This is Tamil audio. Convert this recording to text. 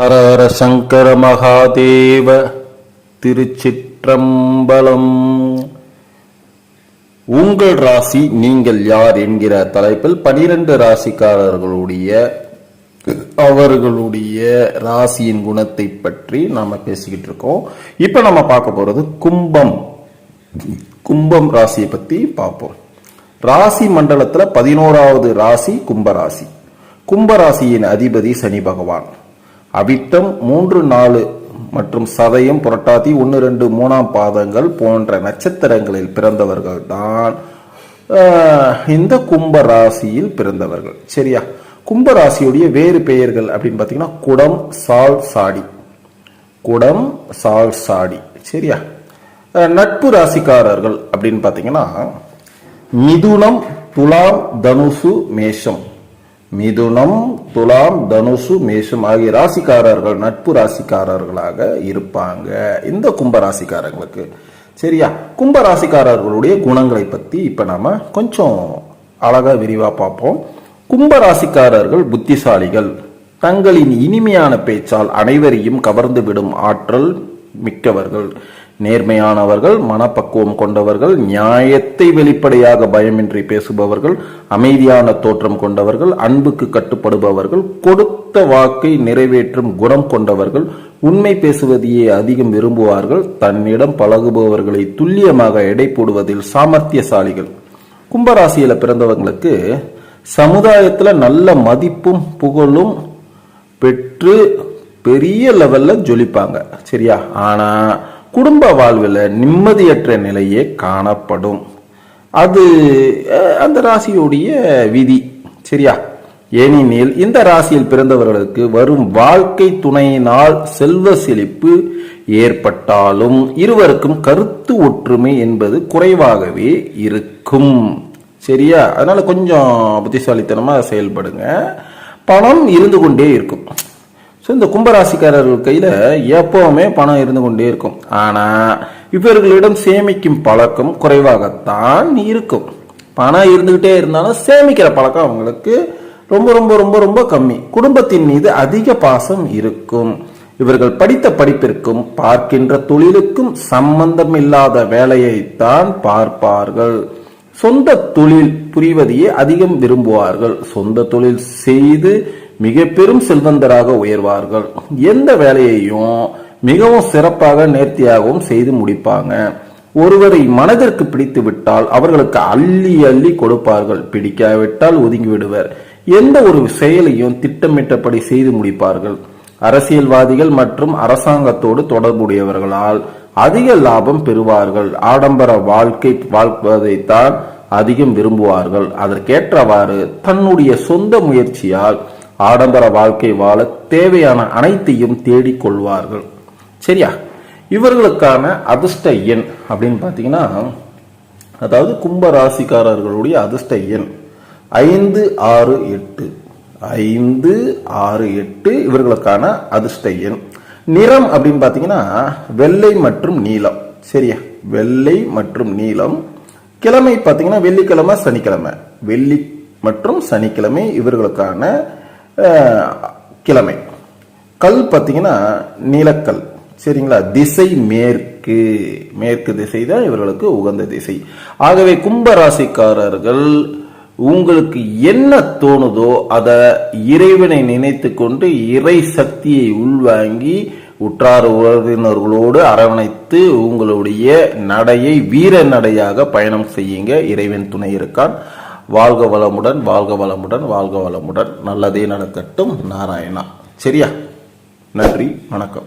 ஹரஹர சங்கர மகாதேவ திருச்சிற்றம்பலம். உங்கள் ராசி நீங்கள் யார் என்கிற தலைப்பில் பனிரெண்டு ராசிக்காரர்களுடைய அவர்களுடைய ராசியின் குணத்தை பற்றி நாம பேசிக்கிட்டு இருக்கோம். இப்ப நம்ம பார்க்க போறது கும்பம். கும்பம் ராசியை பத்தி பார்ப்போம். ராசி மண்டலத்துல பதினோராவது ராசி கும்பராசி. கும்பராசியின் அதிபதி சனி பகவான். அவிட்டம் மூன்று நாலு மற்றும் சதயம் புரட்டாதி ஒன்று ரெண்டு மூணாம் பாதங்கள் போன்ற நட்சத்திரங்களில் பிறந்தவர்கள் தான் இந்த கும்ப ராசியில் பிறந்தவர்கள். சரியா? கும்ப ராசியுடைய வேறு பெயர்கள் அப்படின்னு பார்த்தீங்கன்னா குடம் சால் சாடி. குடம் சால் சாடி. சரியா? நட்பு ராசிக்காரர்கள் அப்படின்னு பார்த்தீங்கன்னா மிதுனம் துலாம் தனுசு மேஷம். மிதுனம் துலாம் தனுசு மேஷம் ஆகிய ராசிக்காரர்கள் நட்பு ராசிக்காரர்களாக இருப்பாங்க. இந்த கும்ப ராசிக்காரங்களுக்கு. சரியா? கும்ப ராசிக்காரர்களுடைய குணங்களை பத்தி இப்ப நாம கொஞ்சம் அழகா விரிவா பார்ப்போம். கும்ப ராசிக்காரர்கள் புத்திசாலிகள். தங்களின் இனிமையான பேச்சால் அனைவரையும் கவர்ந்து விடும் ஆற்றல் மிக்கவர்கள். நேர்மையானவர்கள் மனப்பக்குவம் கொண்டவர்கள் நியாயத்தை வெளிப்படையாக பயமின்றி பேசுபவர்கள் அமைதியான தோற்றம் கொண்டவர்கள் அன்புக்கு கட்டுப்படுபவர்கள் கொடுத்த வாக்கை நிறைவேற்றும் குணம் கொண்டவர்கள் உண்மை பேசுவதையே அதிகம் விரும்புவார்கள் தன்னிடம் பழகுபவர்களை துல்லியமாக எடை போடுவதில் சாமர்த்தியசாலிகள். கும்பராசியில பிறந்தவங்களுக்கு சமுதாயத்துல நல்ல மதிப்பும் புகழும் பெற்று பெரிய லெவல்ல ஜொலிப்பாங்க. சரியா? ஆனா குடும்ப வாழ்வில் நிம்மதியற்ற நிலையே காணப்படும். அது அந்த ராசியுடைய விதி. சரியா? ஏனெனில் இந்த ராசியில் பிறந்தவர்களுக்கு வரும் வாழ்க்கை துணையினால் செல்வ செழிப்பு ஏற்பட்டாலும் இருவருக்கும் கருத்து ஒற்றுமை என்பது குறைவாகவே இருக்கும். சரியா? அதனால கொஞ்சம் புத்திசாலித்தனமாக செயல்படுங்க. பணம் இருந்து கொண்டே இருக்கும். ஸோ இந்த கும்பராசிக்காரர்கள் கையில எப்பவுமே பணம் இருந்து கொண்டே இருக்கும். ஆனா இவர்களிடம் சேமிக்கும் பழக்கம் குறைவாகத்தான் இருக்கும். பணம் இருந்துகிட்டே இருந்தாலும் சேமிக்கிற பழக்கம் அவங்களுக்கு ரொம்ப ரொம்ப ரொம்ப ரொம்ப கம்மி. குடும்பத்தின் மீது அதிக பாசம் இருக்கும். இவர்கள் படித்த படிப்பிற்கும் பார்க்கின்ற தொழிலுக்கும் சம்பந்தம் இல்லாத வேலையைத்தான் பார்ப்பார்கள். சொந்த தொழில் புரிவதையே அதிகம் விரும்புவார்கள். சொந்த தொழில் செய்து மிக பெரும் செல்வந்தராக உயர்வார்கள். எந்த வேலையையும் மிகவும் சிறப்பாக நேர்த்தியாகவும் செய்து முடிப்பாங்க. ஒருவரை மனதிற்கு பிடித்து விட்டால் அவர்களுக்கு அள்ளி அள்ளி கொடுப்பார்கள். பிடிக்காவிட்டால் ஒதுங்கி விடுவர் எந்த ஒரு செயலையும் திட்டமிட்டபடி செய்து முடிப்பார்கள். அரசியல்வாதிகள் மற்றும் அரசாங்கத்தோடு தொடர்புடையவர்களால் அதிக லாபம் பெறுவார்கள். ஆடம்பர வாழ்க்கை வாழ்வதைத்தான் அதிகம் விரும்புவார்கள். அதற்கேற்றவாறு தன்னுடைய சொந்த முயற்சியால் ஆடம்பர வாழ்க்கை வாழ தேவையான அனைத்தையும் தேடிக்கொள்வார்கள். சரியா? இவர்களுக்கான அதிர்ஷ்ட எண் அப்படின்னு பார்த்தீங்கன்னா அதாவது கும்ப ராசிக்காரர்களுடைய அதிர்ஷ்ட எண். ஐந்து ஆறு எட்டு. ஐந்து ஆறு எட்டு இவர்களுக்கான அதிர்ஷ்ட எண். நிறம் அப்படின்னு பார்த்தீங்கன்னா வெள்ளை மற்றும் நீலம். சரியா? வெள்ளை மற்றும் நீலம். கிழமை பார்த்தீங்கன்னா வெள்ளிக்கிழமை சனிக்கிழமை. வெள்ளி மற்றும் சனிக்கிழமை இவர்களுக்கான கிழமை. கல் பார்த்தீங்கன்னா நீலக்கல். சரிங்களா? திசை மேற்கு. மேற்கு திசை தான் இவர்களுக்கு உகந்த திசை. ஆகவே கும்பராசிக்காரர்கள் உங்களுக்கு என்ன தோணுதோ அதை இறைவனை நினைத்து கொண்டு இறை சக்தியை உள்வாங்கி உற்றார் உறவினர்களோடு அரவணைத்து உங்களுடைய நடையை வீர நடையாக பயணம் செய்யுங்க. இறைவன் துணை இருக்கான். வாழ்க வளமுடன் வாழ்க வளமுடன் வாழ்க வளமுடன். நல்லதே நடக்கட்டும் நாராயணா. சரியா? நன்றி வணக்கம்.